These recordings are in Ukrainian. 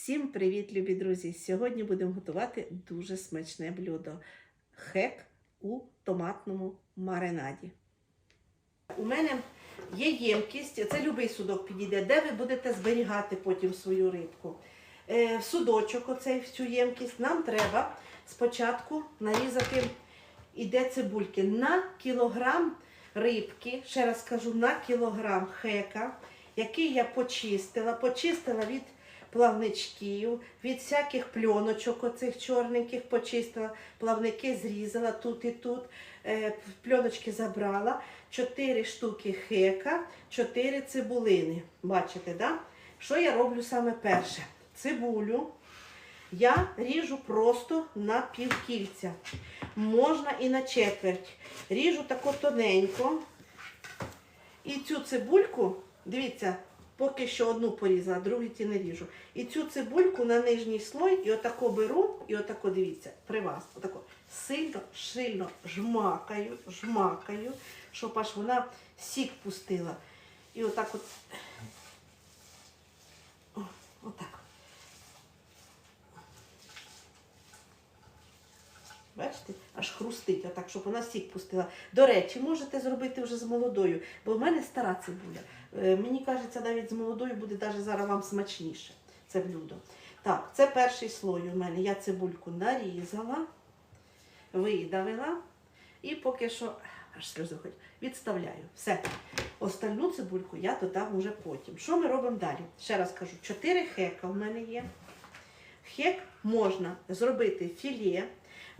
Всім привіт, любі друзі! Сьогодні будемо готувати дуже смачне блюдо хек у томатному маринаді. У мене є ємкість, це любий судок підійде, де ви будете зберігати потім свою рибку. Е, в судочок, оцей в цю ємкість, нам треба спочатку нарізати іде цибульки на кілограм рибки, ще раз кажу, на кілограм хека, який я почистила, почистила від плавничків, від всяких пльоночок оцих чорненьких почистила, плавники зрізала тут і тут, е, пльоночки забрала, 4 штуки хека, 4 цибулини. Бачите, да? Що я роблю саме перше? Цибулю я ріжу просто на півкільця. Можна і на четверть. Ріжу тако тоненько. І цю цибульку, дивіться, поки що одну порізала, другу ті не ріжу. І цю цибульку на нижній слой, і отако беру, і отако дивіться, при вас, отако сильно, сильно жмакаю, жмакаю, щоб аж вона сік пустила. І отак от. О, отак. Бачите, аж хрустить, отак, щоб вона сік пустила. До речі, можете зробити вже з молодою, бо в мене стара цибуля. Е, Мені кажеться, навіть з молодою буде навіть зараз вам смачніше це блюдо. Так, це перший слой у мене. Я цибульку нарізала, видавила і поки що аж сльози ходять, відставляю. Все. Остальну цибульку я додам уже потім. Що ми робимо далі? Ще раз кажу, 4 хека в мене є. Хек можна зробити філе,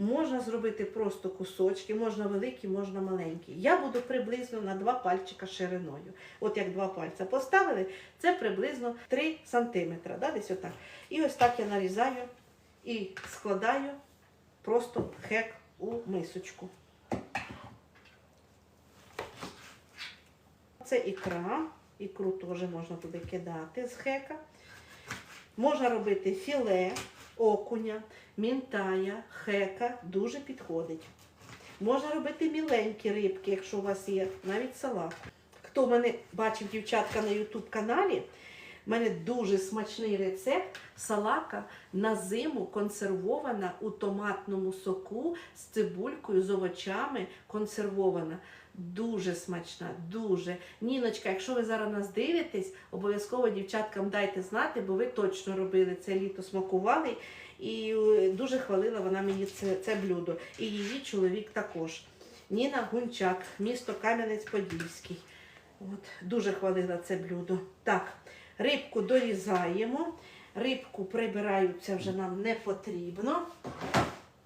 можна зробити просто кусочки, можна великі, можна маленькі. Я буду приблизно на два пальчика шириною. От як два пальця поставили, це приблизно 3 см. Да, десь отак. І ось так я нарізаю і складаю просто хек у мисочку. Це ікра, ікру теж можна туди кидати з хека. Можна робити філе, окуня, мінтая, хека, дуже підходить. Можна робити міленькі рибки, якщо у вас є, навіть салат. Хто мене бачив дівчатка на YouTube каналі, в мене дуже смачний рецепт салака на зиму консервована у томатному соку з цибулькою, з овочами консервована. Дуже смачна, дуже. Ніночка, якщо ви зараз нас дивитесь, обов'язково дівчаткам дайте знати, бо ви точно робили це літо, смакували. І е, дуже хвалила вона мені це, це блюдо. І її чоловік також. Ніна Гунчак, місто Кам'янець-Подільський. От, дуже хвалила це блюдо. Так, рибку дорізаємо. Рибку прибираю, це вже нам не потрібно.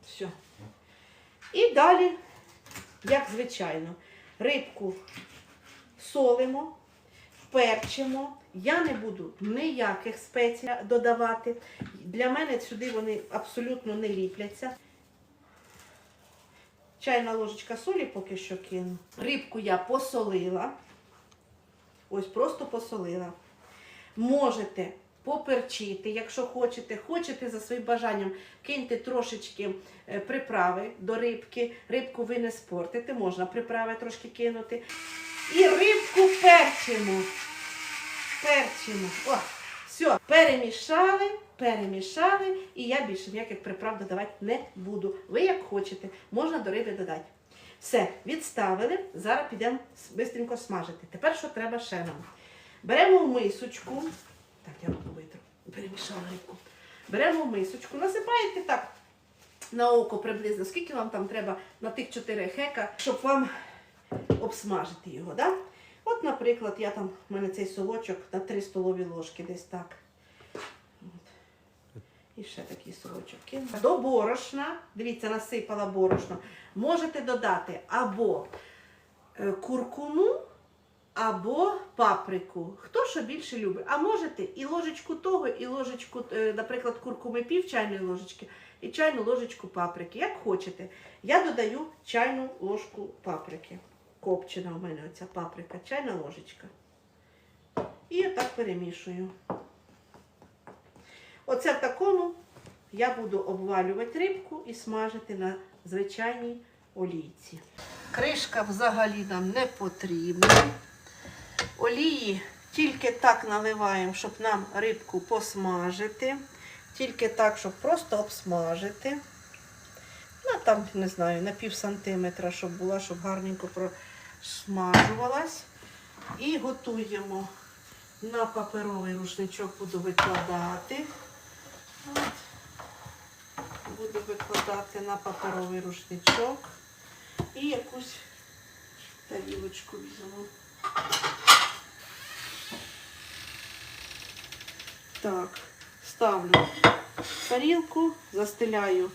Все. І далі, як звичайно, рибку солимо, перчимо. Я не буду ніяких спецій додавати. Для мене сюди вони абсолютно не ліпляться. Чайна ложечка солі поки що кину. Рибку я посолила. Ось просто посолила. Можете поперчити, якщо хочете. Хочете за своїм бажанням киньте трошечки е, приправи до рибки. Рибку ви не спортите, можна приправи трошки кинути. І рибку перчимо. Перчимо. О, все, перемішали, перемішали, і я більше ніяких приправ додавати не буду. Ви як хочете, можна до риби додати. Все, відставили. Зараз підемо швидко смажити. Тепер що треба ще нам? Беремо мисочку. Так, я рибку. Беремо мисочку, насипаєте так на око приблизно, скільки вам там треба на тих 4 хека, щоб вам обсмажити його. Да? От, наприклад, я там, у мене цей совочок на 3 столові ложки десь так. От. І ще такий совочок кину. До борошна, дивіться, насипала борошно, можете додати або е, куркуму, або паприку. Хто що більше любить. А можете і ложечку того, і ложечку, е, наприклад, куркуми пів чайної ложечки, і чайну ложечку паприки. Як хочете. Я додаю чайну ложку паприки. Копчена у мене оця паприка, чайна ложечка. І отак перемішую. Оце в такому я буду обвалювати рибку і смажити на звичайній олійці. Кришка взагалі нам не потрібна. Олії тільки так наливаємо, щоб нам рибку посмажити. Тільки так, щоб просто обсмажити. Ну, там, не знаю, на пів сантиметра, щоб була, щоб гарненько просмажувалась. І готуємо на паперовий рушничок, буду викладати. От. Буду викладати на паперовий рушничок. І якусь тарілочку візьму. Так, ставлю тарілку, застеляю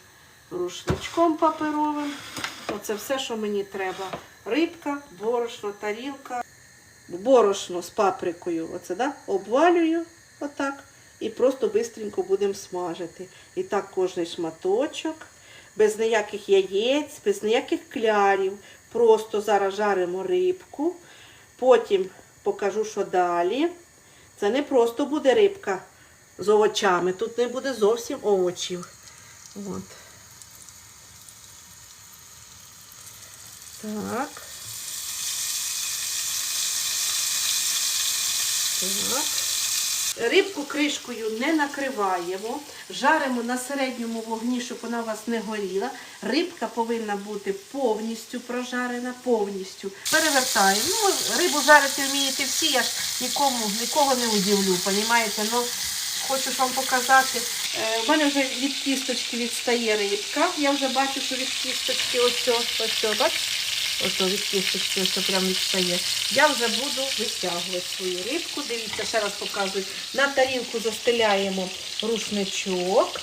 рушничком паперовим. Оце все, що мені треба. Рибка, борошно, тарілка. Борошно з паприкою. Оце, да? Обвалюю отак. І просто бистренько будемо смажити. І так кожний шматочок, без ніяких яєць, без ніяких клярів. Просто зараз жаримо рибку. Потім покажу, що далі. Це не просто буде рибка з овочами. Тут не буде зовсім овочів. От. Так. Так. Рибку кришкою не накриваємо, жаримо на середньому вогні, щоб вона у вас не горіла. Рибка повинна бути повністю прожарена, повністю. Перевертаємо. Ну, рибу жарити вмієте всі, я ж нікому, нікого не удивлю, понімаєте? Ну, хочу вам показати. Е, У мене вже від кісточки відстає рибка. Я вже бачу, що від кісточки ось, ось, бачите? Ось від кісточки, ось прям відстає. Я вже буду витягувати свою рибку. Дивіться, ще раз показую. На тарілку застеляємо рушничок.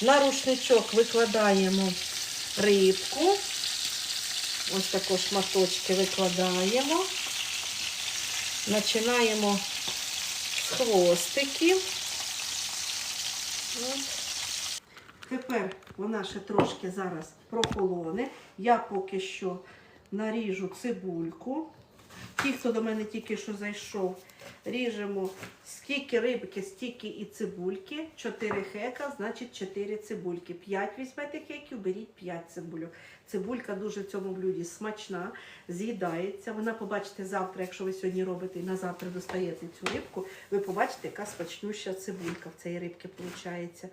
На рушничок викладаємо рибку. Ось тако шматочки викладаємо. Починаємо з хвостиків. Тепер вона ще трошки зараз прохолоне. Я поки що наріжу цибульку. Ті, хто до мене тільки що зайшов, ріжемо скільки рибки, стільки і цибульки. 4 хека, значить 4 цибульки. 5 візьмете хеків, беріть 5 цибульок. Цибулька дуже в цьому блюді смачна, з'їдається. Вона побачите завтра, якщо ви сьогодні робите і на завтра достаєте цю рибку, ви побачите, яка смачнюща цибулька в цієї рибки виходить.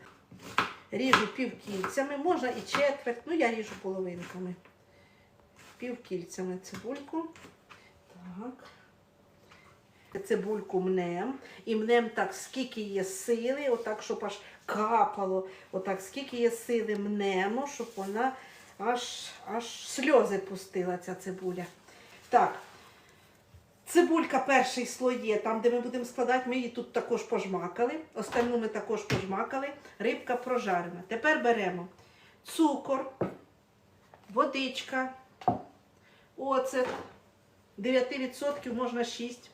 Ріжу півкільцями, можна і четверть, ну я ріжу половинками. Півкільцями цибульку. Так. Цибульку мнем. І мнем так, скільки є сили, отак, щоб аж капало. Отак, скільки є сили мнемо, щоб вона аж, аж сльози пустила, ця цибуля. Так. Цибулька перший слой є, там, де ми будемо складати, ми її тут також пожмакали. Остальну ми також пожмакали. Рибка прожарена. Тепер беремо цукор, водичка, оцет. 9% можна 6,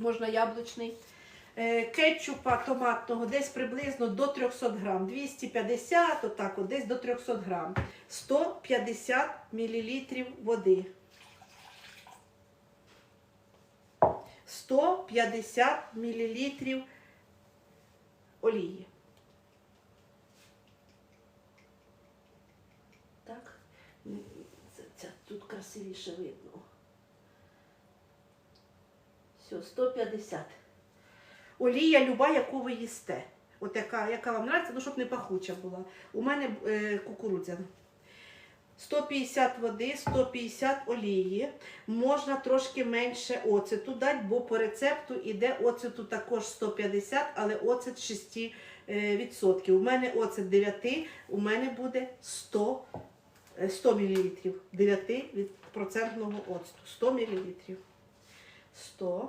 можна яблучний. Е, Кетчупа томатного десь приблизно до 300 грам. 250, отак, от, десь до 300 грам. 150 мл води. 150 мл олії. Так, це, це тут красивіше видно. Все, 150. Олія люба, яку ви їсте. От яка, яка вам подобається, ну щоб не пахуча була. У мене е, кукурудзяна. 150 води, 150 олії. Можна трошки менше оцету дати, бо по рецепту йде оцету також 150, але оцет 6 е, відсотків. У мене оцет 9, у мене буде 100, е, 100 мл. 9 від процентного оцту. 100 мл. 100.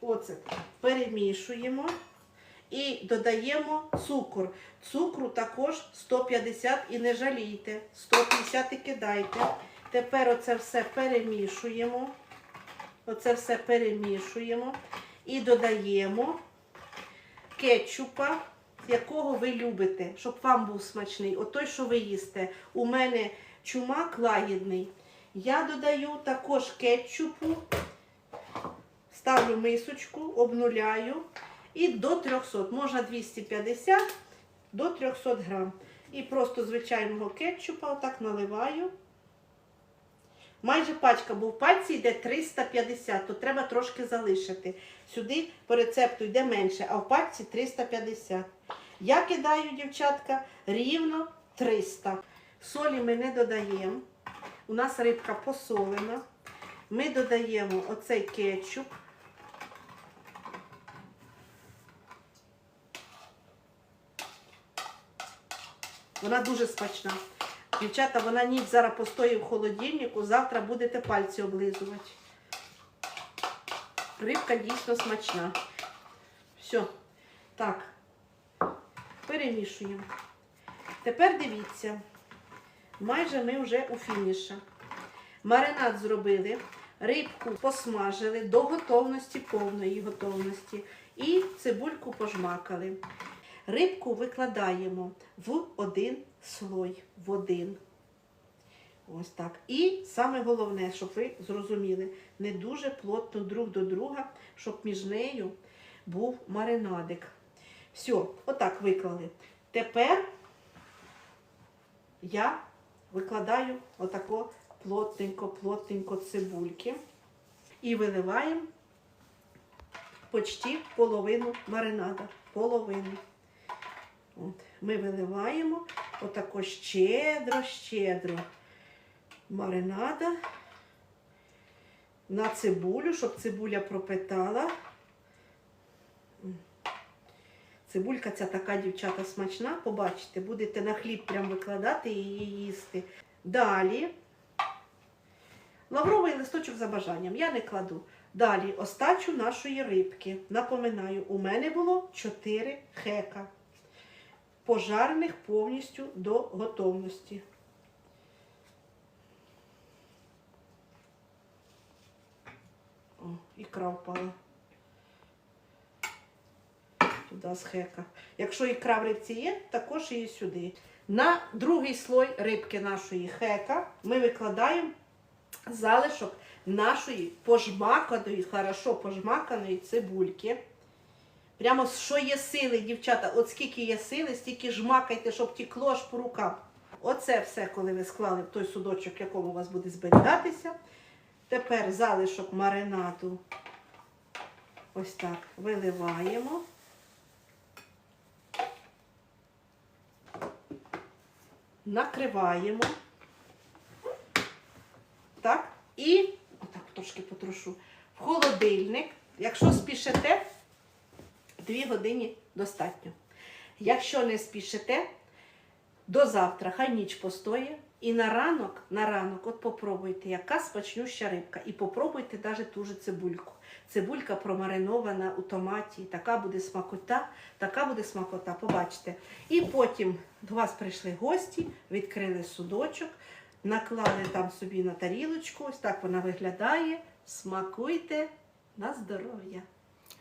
Оцет перемішуємо і додаємо цукор. Цукру також 150 і не жалійте. 150 і кидайте. Тепер оце все перемішуємо. Оце все перемішуємо і додаємо кетчупа, якого ви любите, щоб вам був смачний. От той, що ви їсте. У мене чумак лагідний. Я додаю також кетчупу, ставлю мисочку, обнуляю і до 300, можна 250 до 300 грам. І просто звичайного кетчупа отак наливаю. Майже пачка, бо в пальці йде 350, то треба трошки залишити. Сюди по рецепту йде менше, а в пальці 350. Я кидаю, дівчатка, рівно 300. Солі ми не додаємо. У нас рибка посолена. Ми додаємо оцей кетчуп. Вона дуже смачна. Дівчата, вона ніч зараз постоїть в холодильнику, завтра будете пальці облизувати. Рибка дійсно смачна. Все. Так. Перемішуємо. Тепер дивіться. Майже ми вже у фініші. Маринад зробили, рибку посмажили до готовності, повної готовності. І цибульку пожмакали. Рибку викладаємо в один слой. В один. Ось так. І саме головне, щоб ви зрозуміли, не дуже плотно друг до друга, щоб між нею був маринадик. Все, отак виклали. Тепер я викладаю отако плотненько-плотненько цибульки і виливаємо почти половину маринада. Половину. От. Ми виливаємо отако щедро-щедро маринада на цибулю, щоб цибуля пропитала. Цибулька ця така, дівчата, смачна, побачите, будете на хліб прям викладати і її їсти. Далі лавровий листочок за бажанням. Я не кладу. Далі остачу нашої рибки. Напоминаю, у мене було 4 хека, пожарених повністю до готовності. О, ікра впала. Туди з хека. Якщо ікра в рибці є, також її сюди. На другий слой рибки нашої хека ми викладаємо залишок нашої пожмаканої, хорошо пожмаканої цибульки. Прямо що є сили, дівчата, от скільки є сили, стільки жмакайте, щоб тікло аж по рукам. Оце все, коли ви склали в той судочок, в якому у вас буде зберігатися. Тепер залишок маринаду ось так виливаємо. Накриваємо. Так, і отак трошки потрошу, В холодильник, якщо спішите, 2 години достатньо. Якщо не спішите, до завтра хай ніч постоє. І на ранок, на ранок, от попробуйте, яка смачнюща рибка. І попробуйте навіть ту же цибульку. Цибулька промаринована у томаті. Така буде смакота, така буде смакота, побачите. І потім до вас прийшли гості, відкрили судочок, наклали там собі на тарілочку. Ось так вона виглядає. Смакуйте на здоров'я.